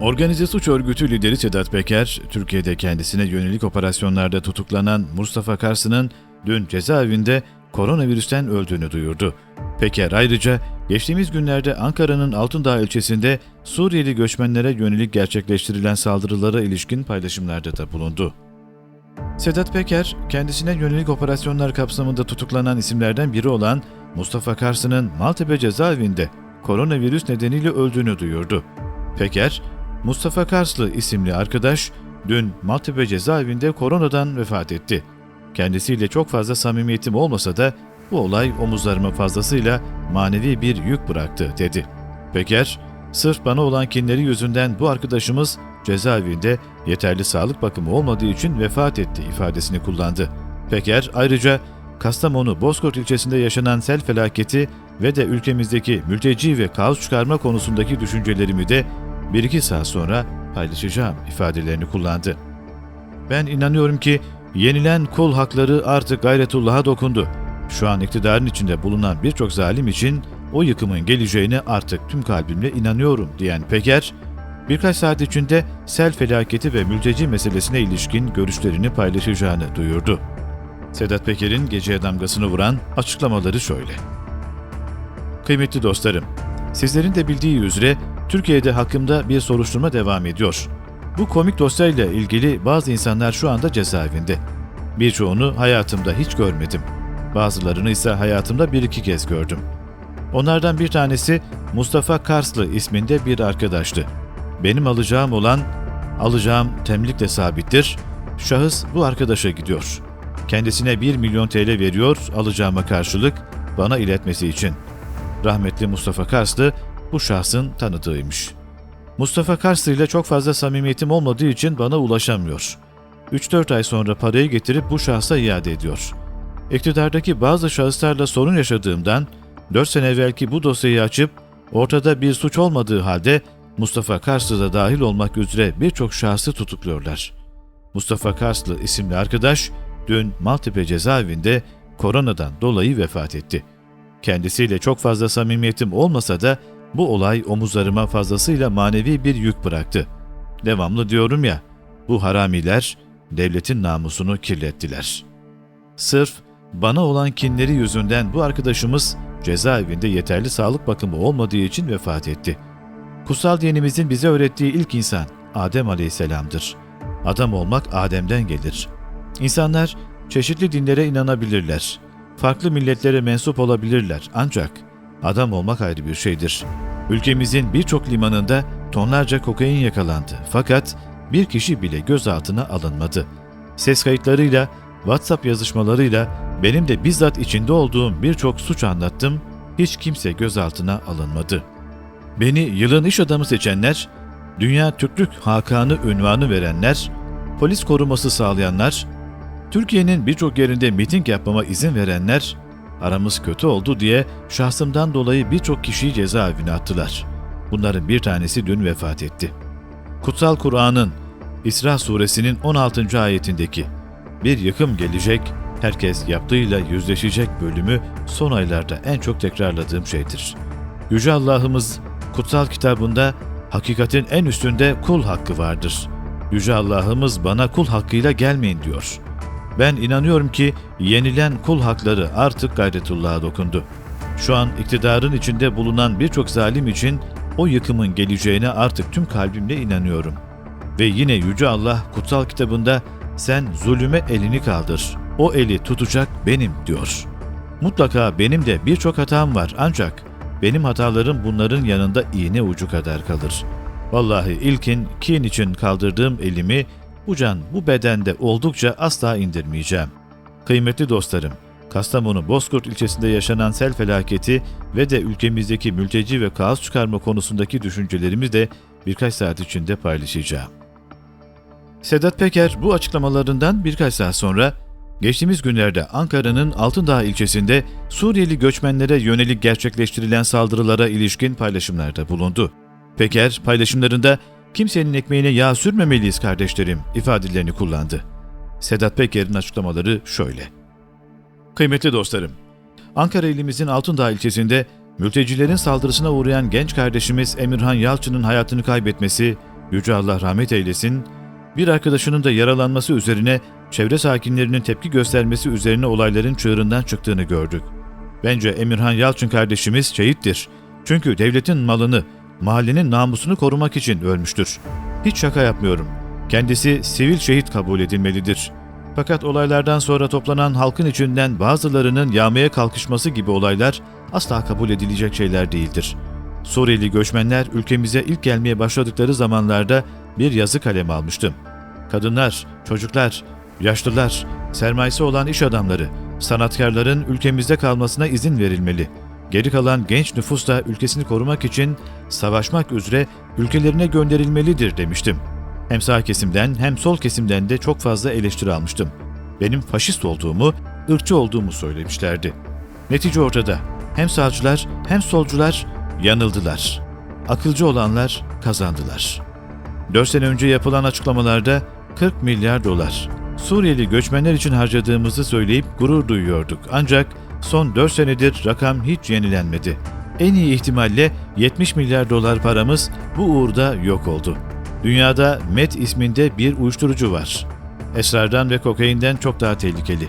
Organize suç örgütü lideri Sedat Peker, Türkiye'de kendisine yönelik operasyonlarda tutuklanan Mustafa Kars'ın dün cezaevinde koronavirüsten öldüğünü duyurdu. Peker ayrıca geçtiğimiz günlerde Ankara'nın Altındağ ilçesinde Suriyeli göçmenlere yönelik gerçekleştirilen saldırılara ilişkin paylaşımlarda da bulundu. Sedat Peker, kendisine yönelik operasyonlar kapsamında tutuklanan isimlerden biri olan Mustafa Kars'ın Maltepe cezaevinde koronavirüs nedeniyle öldüğünü duyurdu. Peker, Mustafa Karslı isimli arkadaş dün Maltepe cezaevinde koronadan vefat etti. Kendisiyle çok fazla samimiyetim olmasa da bu olay omuzlarıma fazlasıyla manevi bir yük bıraktı dedi. Peker, sırf bana olan kinleri yüzünden bu arkadaşımız cezaevinde yeterli sağlık bakımı olmadığı için vefat etti ifadesini kullandı. Peker ayrıca Kastamonu Bozkurt ilçesinde yaşanan sel felaketi ve de ülkemizdeki mülteci ve kaos çıkarma konusundaki düşüncelerimi de bir iki saat sonra paylaşacağım ifadelerini kullandı. Ben inanıyorum ki yenilen kul hakları artık gayretullah'a dokundu. Şu an iktidarın içinde bulunan birçok zalim için o yıkımın geleceğine artık tüm kalbimle inanıyorum diyen Peker, birkaç saat içinde sel felaketi ve mülteci meselesine ilişkin görüşlerini paylaşacağını duyurdu. Sedat Peker'in geceye damgasını vuran açıklamaları şöyle. Kıymetli dostlarım, sizlerin de bildiği üzere Türkiye'de hakkımda bir soruşturma devam ediyor. Bu komik dosyayla ilgili bazı insanlar şu anda cezaevinde. Birçoğunu hayatımda hiç görmedim. Bazılarını ise hayatımda bir iki kez gördüm. Onlardan bir tanesi Mustafa Karslı isminde bir arkadaştı. Benim alacağım olan, alacağım temlikle sabittir. Şahıs bu arkadaşa gidiyor. Kendisine 1 milyon TL veriyor alacağıma karşılık bana iletmesi için. Rahmetli Mustafa Karslı bu şahsın tanıdığıymış. Mustafa Karslı ile çok fazla samimiyetim olmadığı için bana ulaşamıyor. 3-4 ay sonra parayı getirip bu şahsa iade ediyor. İktidardaki bazı şahıslarla sorun yaşadığımdan 4 sene evvelki bu dosyayı açıp ortada bir suç olmadığı halde Mustafa Karslı da dahil olmak üzere birçok şahsı tutukluyorlar. Mustafa Karslı isimli arkadaş dün Maltepe cezaevinde koronadan dolayı vefat etti. Kendisiyle çok fazla samimiyetim olmasa da bu olay omuzlarıma fazlasıyla manevi bir yük bıraktı. Devamlı diyorum ya, bu haramiler devletin namusunu kirlettiler. Sırf bana olan kinleri yüzünden bu arkadaşımız cezaevinde yeterli sağlık bakımı olmadığı için vefat etti. Kutsal dinimizin bize öğrettiği ilk insan Adem Aleyhisselam'dır. Adam olmak Adem'den gelir. İnsanlar çeşitli dinlere inanabilirler. Farklı milletlere mensup olabilirler ancak adam olmak ayrı bir şeydir. Ülkemizin birçok limanında tonlarca kokain yakalandı fakat bir kişi bile gözaltına alınmadı. Ses kayıtlarıyla, WhatsApp yazışmalarıyla benim de bizzat içinde olduğum birçok suç anlattım, hiç kimse gözaltına alınmadı. Beni yılın iş adamı seçenler, Dünya Türklük Hakanı ünvanı verenler, polis koruması sağlayanlar, Türkiye'nin birçok yerinde miting yapmama izin verenler, aramız kötü oldu diye şahsımdan dolayı birçok kişiyi cezaevine attılar. Bunların bir tanesi dün vefat etti. Kutsal Kur'an'ın İsra suresinin 16. ayetindeki bir yıkım gelecek, herkes yaptığıyla yüzleşecek bölümü son aylarda en çok tekrarladığım şeydir. Yüce Allah'ımız kutsal kitabında hakikatin en üstünde kul hakkı vardır. Yüce Allah'ımız bana kul hakkıyla gelmeyin diyor. Ben inanıyorum ki yenilen kul hakları artık gayretullah'a dokundu. Şu an iktidarın içinde bulunan birçok zalim için o yıkımın geleceğine artık tüm kalbimle inanıyorum. Ve yine Yüce Allah kutsal kitabında sen zulüme elini kaldır. O eli tutacak benim diyor. Mutlaka benim de birçok hatam var ancak benim hatalarım bunların yanında iğne ucu kadar kalır. Vallahi ilkin kin için kaldırdığım elimi bu can bu bedende oldukça asla indirmeyeceğim. Kıymetli dostlarım, Kastamonu Bozkurt ilçesinde yaşanan sel felaketi ve de ülkemizdeki mülteci ve kaos çıkarma konusundaki düşüncelerimi de birkaç saat içinde paylaşacağım. Sedat Peker bu açıklamalarından birkaç saat sonra geçtiğimiz günlerde Ankara'nın Altındağ ilçesinde Suriyeli göçmenlere yönelik gerçekleştirilen saldırılara ilişkin paylaşımlarda bulundu. Peker paylaşımlarında kimsenin ekmeğine yağ sürmemeliyiz kardeşlerim ifadelerini kullandı. Sedat Peker'in açıklamaları şöyle. Kıymetli dostlarım, Ankara ilimizin Altındağ ilçesinde mültecilerin saldırısına uğrayan genç kardeşimiz Emirhan Yalçın'ın hayatını kaybetmesi Yüce Allah rahmet eylesin, bir arkadaşının da yaralanması üzerine çevre sakinlerinin tepki göstermesi üzerine olayların çığırından çıktığını gördük. Bence Emirhan Yalçın kardeşimiz şehittir. Çünkü devletin malını, mahallenin namusunu korumak için ölmüştür. Hiç şaka yapmıyorum. Kendisi sivil şehit kabul edilmelidir. Fakat olaylardan sonra toplanan halkın içinden bazılarının yağmaya kalkışması gibi olaylar asla kabul edilecek şeyler değildir. Suriyeli göçmenler ülkemize ilk gelmeye başladıkları zamanlarda bir yazı kalemi almıştım. Kadınlar, çocuklar, yaşlılar, sermayesi olan iş adamları, sanatkarların ülkemizde kalmasına izin verilmeli. Geri kalan genç nüfus da ülkesini korumak için savaşmak üzere ülkelerine gönderilmelidir demiştim. Hem sağ kesimden hem sol kesimden de çok fazla eleştiri almıştım. Benim faşist olduğumu, ırkçı olduğumu söylemişlerdi. Netice ortada. Hem sağcılar hem solcular yanıldılar. Akılcı olanlar kazandılar. 4 sene önce yapılan açıklamalarda 40 milyar dolar Suriyeli göçmenler için harcadığımızı söyleyip gurur duyuyorduk. Ancak son 4 senedir rakam hiç yenilenmedi. En iyi ihtimalle 70 milyar dolar paramız bu uğurda yok oldu. Dünyada MET isminde bir uyuşturucu var. Esrardan ve kokainden çok daha tehlikeli.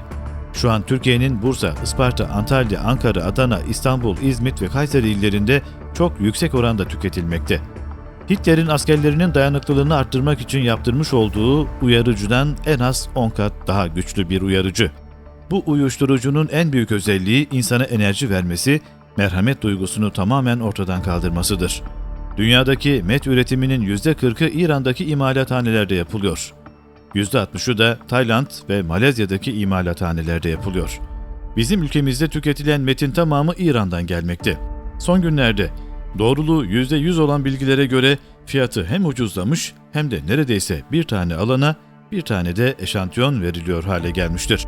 Şu an Türkiye'nin Bursa, Isparta, Antalya, Ankara, Adana, İstanbul, İzmit ve Kayseri illerinde çok yüksek oranda tüketilmekte. Hitler'in askerlerinin dayanıklılığını arttırmak için yaptırmış olduğu uyarıcıdan en az 10 kat daha güçlü bir uyarıcı. Bu uyuşturucunun en büyük özelliği insana enerji vermesi, merhamet duygusunu tamamen ortadan kaldırmasıdır. Dünyadaki met üretiminin %40'ı İran'daki imalathanelerde yapılıyor. %60'ı da Tayland ve Malezya'daki imalathanelerde yapılıyor. Bizim ülkemizde tüketilen metin tamamı İran'dan gelmekte. Son günlerde doğruluğu %100 olan bilgilere göre fiyatı hem ucuzlamış hem de neredeyse bir tane alana bir tane de eşantiyon veriliyor hale gelmiştir.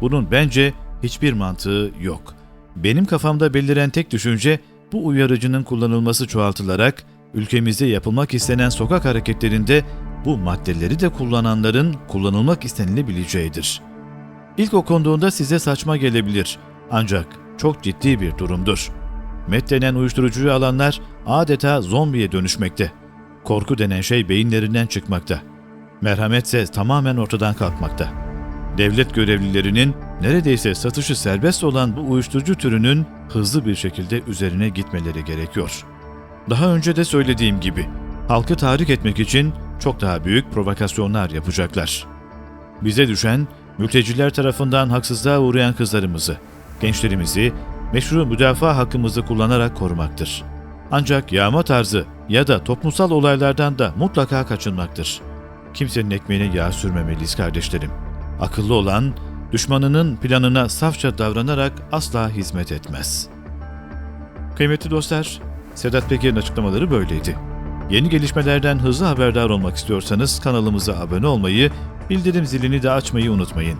Bunun bence hiçbir mantığı yok. Benim kafamda beliren tek düşünce bu uyarıcının kullanılması çoğaltılarak ülkemizde yapılmak istenen sokak hareketlerinde bu maddeleri de kullananların kullanılmak istenilebileceğidir. İlk okunduğunda size saçma gelebilir ancak çok ciddi bir durumdur. Met denen uyuşturucuyu alanlar adeta zombiye dönüşmekte. Korku denen şey beyinlerinden çıkmakta. Merhametse tamamen ortadan kalkmakta. Devlet görevlilerinin neredeyse satışı serbest olan bu uyuşturucu türünün hızlı bir şekilde üzerine gitmeleri gerekiyor. Daha önce de söylediğim gibi halkı tahrik etmek için çok daha büyük provokasyonlar yapacaklar. Bize düşen mülteciler tarafından haksızlığa uğrayan kızlarımızı, gençlerimizi meşru müdafaa hakkımızı kullanarak korumaktır. Ancak yağma tarzı ya da toplumsal olaylardan da mutlaka kaçınmaktır. Kimsenin ekmeğine yağ sürmemeliyiz kardeşlerim. Akıllı olan, düşmanının planına safça davranarak asla hizmet etmez. Kıymetli dostlar, Sedat Peker'in açıklamaları böyleydi. Yeni gelişmelerden hızlı haberdar olmak istiyorsanız kanalımıza abone olmayı, bildirim zilini de açmayı unutmayın.